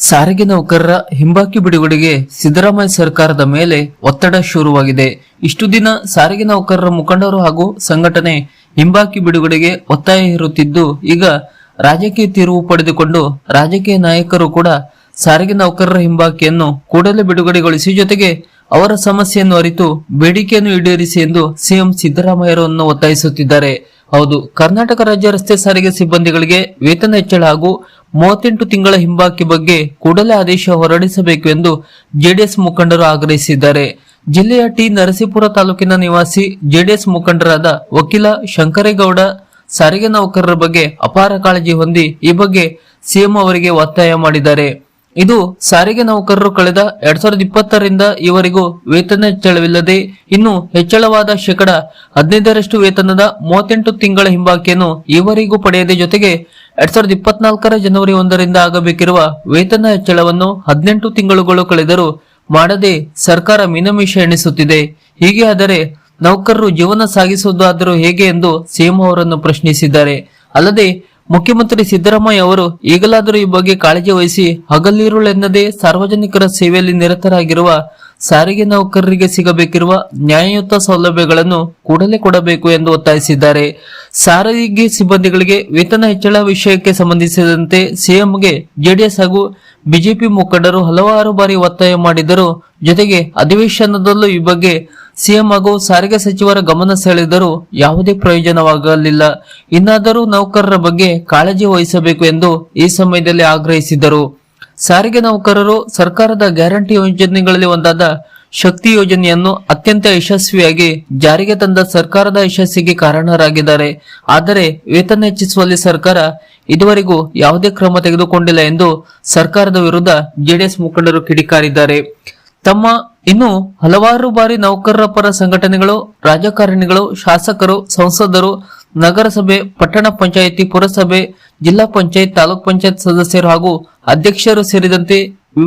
ಸಾರಿಗೆ ನೌಕರರ ಹಿಂಬಾಕಿ ಬಿಡುಗಡೆಗೆ ಸಿದ್ದರಾಮಯ್ಯ ಸರ್ಕಾರದ ಮೇಲೆ ಒತ್ತಡ ಶುರುವಾಗಿದೆ. ಇಷ್ಟು ದಿನ ಸಾರಿಗೆ ನೌಕರರ ಮುಖಂಡರು ಹಾಗೂ ಸಂಘಟನೆ ಹಿಂಬಾಕಿ ಬಿಡುಗಡೆಗೆ ಒತ್ತಾಯ ಇರುತ್ತಿದ್ದು ಈಗ ರಾಜಕೀಯ ತಿರುವು ಪಡೆದುಕೊಂಡು ರಾಜಕೀಯ ನಾಯಕರು ಕೂಡ ಸಾರಿಗೆ ನೌಕರರ ಹಿಂಬಾಕಿಯನ್ನು ಕೂಡಲೇ ಬಿಡುಗಡೆಗೊಳಿಸಿ ಜೊತೆಗೆ ಅವರ ಸಮಸ್ಯೆಯನ್ನು ಅರಿತು ಬೇಡಿಕೆಯನ್ನು ಈಡೇರಿಸಿ ಎಂದು ಸಿಎಂ ಸಿದ್ದರಾಮಯ್ಯರನ್ನು ಒತ್ತಾಯಿಸುತ್ತಿದ್ದಾರೆ. ಹೌದು, ಕರ್ನಾಟಕ ರಾಜ್ಯ ರಸ್ತೆ ಸಾರಿಗೆ ಸಿಬ್ಬಂದಿಗಳಿಗೆ ವೇತನ ಹೆಚ್ಚಳ ಹಾಗೂ ಮೂವತ್ತೆಂಟು ತಿಂಗಳ ಹಿಂಬಾಕಿ ಬಗ್ಗೆ ಕೂಡಲೇ ಆದೇಶ ಹೊರಡಿಸಬೇಕು ಎಂದು ಜೆಡಿಎಸ್ ಮುಖಂಡರು ಆಗ್ರಹಿಸಿದ್ದಾರೆ. ಜಿಲ್ಲೆಯ ಟಿ ನರಸೀಪುರ ತಾಲೂಕಿನ ನಿವಾಸಿ ಜೆಡಿಎಸ್ ಮುಖಂಡರಾದ ವಕೀಲ ಶಂಕರೇಗೌಡ ಸಾರಿಗೆ ನೌಕರರ ಬಗ್ಗೆ ಅಪಾರ ಕಾಳಜಿ ಹೊಂದಿ ಈ ಬಗ್ಗೆ ಸಿಎಂ ಅವರಿಗೆ ಒತ್ತಾಯ ಮಾಡಿದ್ದಾರೆ. ಇದು ಸಾರಿಗೆ ನೌಕರರು ಕಳೆದ ಎರಡ್ ಸಾವಿರದ ಇಪ್ಪತ್ತರಿಂದ ಈವರೆಗೂ ವೇತನ ಹೆಚ್ಚಳವಿಲ್ಲದೆ ಇನ್ನು ಹೆಚ್ಚಳವಾದ ಶೇಕಡ ಹದಿನೈದರಷ್ಟು ವೇತನದ ಮೂವತ್ತೆಂಟು ತಿಂಗಳ ಹಿಂಬಾಕಿಯನ್ನು ಈವರೆಗೂ ಪಡೆಯದೆ ಜೊತೆಗೆ ಎರಡ್ ಸಾವಿರದ ಇಪ್ಪತ್ನಾಲ್ಕರ ಜನವರಿ ಒಂದರಿಂದ ಆಗಬೇಕಿರುವ ವೇತನ ಹೆಚ್ಚಳವನ್ನು ಹದಿನೆಂಟು ತಿಂಗಳುಗಳು ಕಳೆದರೂ ಮಾಡದೆ ಸರ್ಕಾರ ಮೀನಮೀಷ ಎಣಿಸುತ್ತಿದೆ. ಹೀಗೆ ಆದರೆ ನೌಕರರು ಜೀವನ ಸಾಗಿಸುವುದಾದರೂ ಹೇಗೆ ಎಂದು ಸಿಎಂ ಅವರನ್ನು ಪ್ರಶ್ನಿಸಿದ್ದಾರೆ. ಅಲ್ಲದೆ ಮುಖ್ಯಮಂತ್ರಿ ಸಿದ್ದರಾಮಯ್ಯ ಅವರು ಈಗಲಾದರೂ ಈ ಬಗ್ಗೆ ಕಾಳಜಿ ವಹಿಸಿ ಹಗಲಿರುಳೆನ್ನದೇ ಸಾರ್ವಜನಿಕರ ಸೇವೆಯಲ್ಲಿ ನಿರತರಾಗಿರುವ ಸಾರಿಗೆ ನೌಕರರಿಗೆ ಸಿಗಬೇಕಿರುವ ನ್ಯಾಯಯುತ ಸೌಲಭ್ಯಗಳನ್ನು ಕೂಡಲೇ ಕೊಡಬೇಕು ಎಂದು ಒತ್ತಾಯಿಸಿದ್ದಾರೆ. ಸಾರಿಗೆ ಸಿಬ್ಬಂದಿಗಳಿಗೆ ವೇತನ ಹೆಚ್ಚಳ ವಿಷಯಕ್ಕೆ ಸಂಬಂಧಿಸಿದಂತೆ ಸಿಎಂಗೆ ಜೆಡಿಎಸ್ ಹಾಗೂ ಬಿಜೆಪಿ ಮುಖಂಡರು ಹಲವಾರು ಬಾರಿ ಒತ್ತಾಯ ಮಾಡಿದರು ಜೊತೆಗೆ ಅಧಿವೇಶನದಲ್ಲೂ ಈ ಬಗ್ಗೆ ಸಿಎಂ ಹಾಗೂ ಸಾರಿಗೆ ಸಚಿವರ ಗಮನ ಸೆಳೆದರೂ ಯಾವುದೇ ಪ್ರಯೋಜನವಾಗಲಿಲ್ಲ. ಇನ್ನಾದರೂ ನೌಕರರ ಬಗ್ಗೆ ಕಾಳಜಿ ವಹಿಸಬೇಕು ಎಂದು ಈ ಸಮಯದಲ್ಲಿ ಆಗ್ರಹಿಸಿದರು. ಸಾರಿಗೆ ನೌಕರರು ಸರ್ಕಾರದ ಗ್ಯಾರಂಟಿ ಯೋಜನೆಗಳಲ್ಲಿ ಒಂದಾದ ಶಕ್ತಿ ಯೋಜನೆಯನ್ನು ಅತ್ಯಂತ ಯಶಸ್ವಿಯಾಗಿ ಜಾರಿಗೆ ತಂದ ಸರ್ಕಾರದ ಯಶಸ್ಸಿಗೆ ಕಾರಣರಾಗಿದ್ದಾರೆ. ಆದರೆ ವೇತನ ಹೆಚ್ಚಿಸುವಲ್ಲಿ ಸರ್ಕಾರ ಇದುವರೆಗೂ ಯಾವುದೇ ಕ್ರಮ ತೆಗೆದುಕೊಂಡಿಲ್ಲ ಎಂದು ಸರ್ಕಾರದ ವಿರುದ್ಧ ಜೆಡಿಎಸ್ ಮುಖಂಡರು ಕಿಡಿಕಾರಿದ್ದಾರೆ. ತಮ್ಮ ಇನ್ನು ಹಲವಾರು ಬಾರಿ ನೌಕರರ ಪರ ಸಂಘಟನೆಗಳು, ರಾಜಕಾರಣಿಗಳು, ಶಾಸಕರು, ಸಂಸದರು, ನಗರಸಭೆ, ಪಟ್ಟಣ ಪಂಚಾಯಿತಿ, ಪುರಸಭೆ, ಜಿಲ್ಲಾ ಪಂಚಾಯತ್, ತಾಲೂಕ್ ಪಂಚಾಯತ್ ಸದಸ್ಯರು ಹಾಗೂ ಅಧ್ಯಕ್ಷರು ಸೇರಿದಂತೆ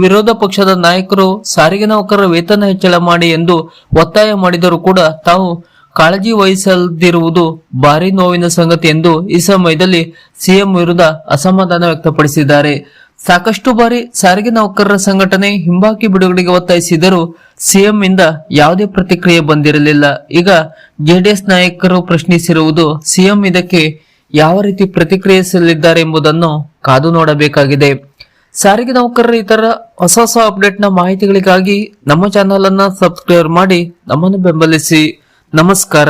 ವಿರೋಧ ಪಕ್ಷದ ನಾಯಕರು ಸಾರಿಗೆ ನೌಕರರ ವೇತನ ಹೆಚ್ಚಳ ಮಾಡಿ ಎಂದು ಒತ್ತಾಯ ಮಾಡಿದರೂ ಕೂಡ ತಾವು ಕಾಳಜಿ ವಹಿಸದಿರುವುದು ಭಾರಿ ನೋವಿನ ಸಂಗತಿ ಎಂದು ಈ ಸಮಯದಲ್ಲಿ ಸಿಎಂ ವಿರುದ್ಧ ಅಸಮಾಧಾನ ವ್ಯಕ್ತಪಡಿಸಿದ್ದಾರೆ. ಸಾಕಷ್ಟು ಬಾರಿ ಸಾರಿಗೆ ನೌಕರರ ಸಂಘಟನೆ ಹಿಂಬಾಕಿ ಬಿಡುಗಡೆಗೆ ಒತ್ತಾಯಿಸಿದರೂ ಸಿಎಂ ಇಂದ ಯಾವುದೇ ಪ್ರತಿಕ್ರಿಯೆ ಬಂದಿರಲಿಲ್ಲ. ಈಗ ಜೆಡಿಎಸ್ ನಾಯಕರು ಪ್ರಶ್ನಿಸಿರುವುದು ಸಿಎಂ ಇದಕ್ಕೆ ಯಾವ ರೀತಿ ಪ್ರತಿಕ್ರಿಯಿಸಲಿದ್ದಾರೆ ಎಂಬುದನ್ನು ಕಾದು ನೋಡಬೇಕಾಗಿದೆ. ಸಾರಿಗೆ ನೌಕರರ ಇತರ ಹೊಸ ಹೊಸ ಅಪ್ಡೇಟ್ನ ಮಾಹಿತಿಗಳಿಗಾಗಿ ನಮ್ಮ ಚಾನೆಲ್ ಅನ್ನ ಸಬ್ಸ್ಕ್ರೈಬ್ ಮಾಡಿ ನಮ್ಮನ್ನು ಬೆಂಬಲಿಸಿ. ನಮಸ್ಕಾರ.